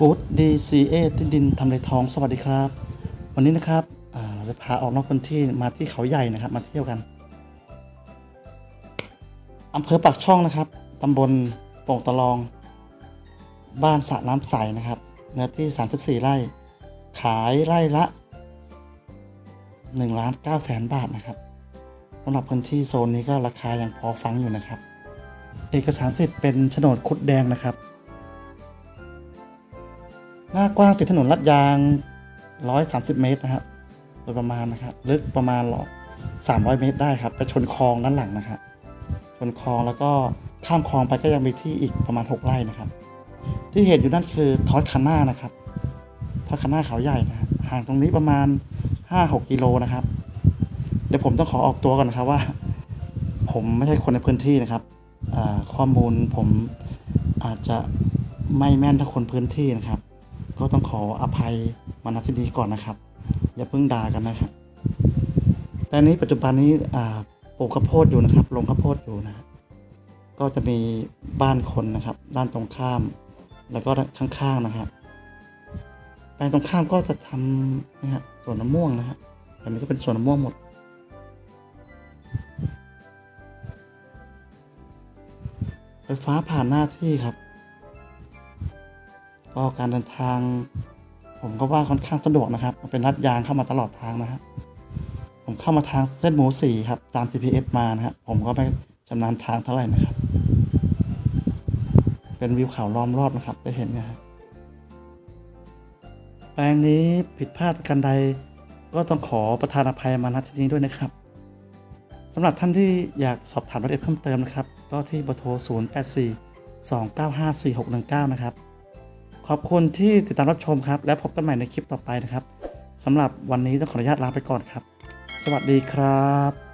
กู๊ด DCA ตินดินทำเลทองสวัสดีครับ วันนี้นะครับเราจะพาออกนอกพื้นที่มาที่เขาใหญ่นะครับ มาเที่ยวกันอำเภอปากช่องนะครับตำบลโป่งตะลอง บ้านสระน้ำใสนะครับเนื้อที่ 34 ไร่ ขายไร่ละ1ล้าน9แสนบาทนะครับสำหรับพื้นที่โซนนี้ก็ราคายังพอฟังอยู่นะครับ เอกสารสิทธิ์เป็นโฉนดคุดแดงนะครับ หน้ากว้างติดถนนลาดยาง 130 เมตรนะครับโดยประมาณนะครับลึกประมาณหรอ300 เมตรได้ครับ ไปชนคลองด้านหลังนะครับชนคลองแล้วก็ข้ามคลองไปก็ยังมีที่อีกประมาณ 6 ไร่นะครับ ที่เห็นอยู่นั่นคือทอดคันนานะครับทอดคันนาเขาใหญ่นะฮะห่างตรงนี้ประมาณ 5-6 กิโลนะครับ เดี๋ยวผมต้องขอออกตัวก่อนนะครับว่า ผมไม่ใช่คนในพื้นที่นะครับข้อมูลผมอาจจะไม่แม่นถ้าคนพื้นที่นะครับ ก็ต้องขออภัยมาณที่นี้ก่อนนะครับ อย่าเพิ่งด่ากันนะครับแต่นี้ปัจจุบันนี้ปลูกข้าวโพดอยู่นะครับลงข้าวโพดอยู่นะก็จะมีบ้านคนนะครับ ด้านตรงข้าม แล้วก็ข้างๆนะครับแปลงตรงข้ามก็จะทำนะฮะสวนน้ำม่วงนะฮะอันนี้ก็เป็นสวนน้ำม่วงหมดไฟฟ้าผ่านหน้าที่ครับ ก็การเดินทาง ผมก็ว่าค่อนข้างสะดวกนะครับมันเป็นลัดยางเข้ามาตลอดทางนะฮะผมเข้ามาทางเส้นหมูสี่ครับตาม GPS มานะครับผมก็ไม่ชำนาญทางเท่าไหร่นะครับ เป็นวิวเขาล้อมรอบนะครับได้เห็นนะฮะแปลงนี้ผิดพลาดกันใดก็ต้องขอประทานอภัยมาณที่นี้ด้วยนะครับสำหรับท่านที่อยากสอบถามรายละเอียดเพิ่มเติมนะครับ ก็ที่เบอร์โทร 084 295 4619 นะครับ ขอบคุณที่ติดตามรับชมครับ และพบกันใหม่ในคลิปต่อไปนะครับสำหรับวันนี้ต้องขออนุญาตลาไปก่อนครับ สวัสดีครับ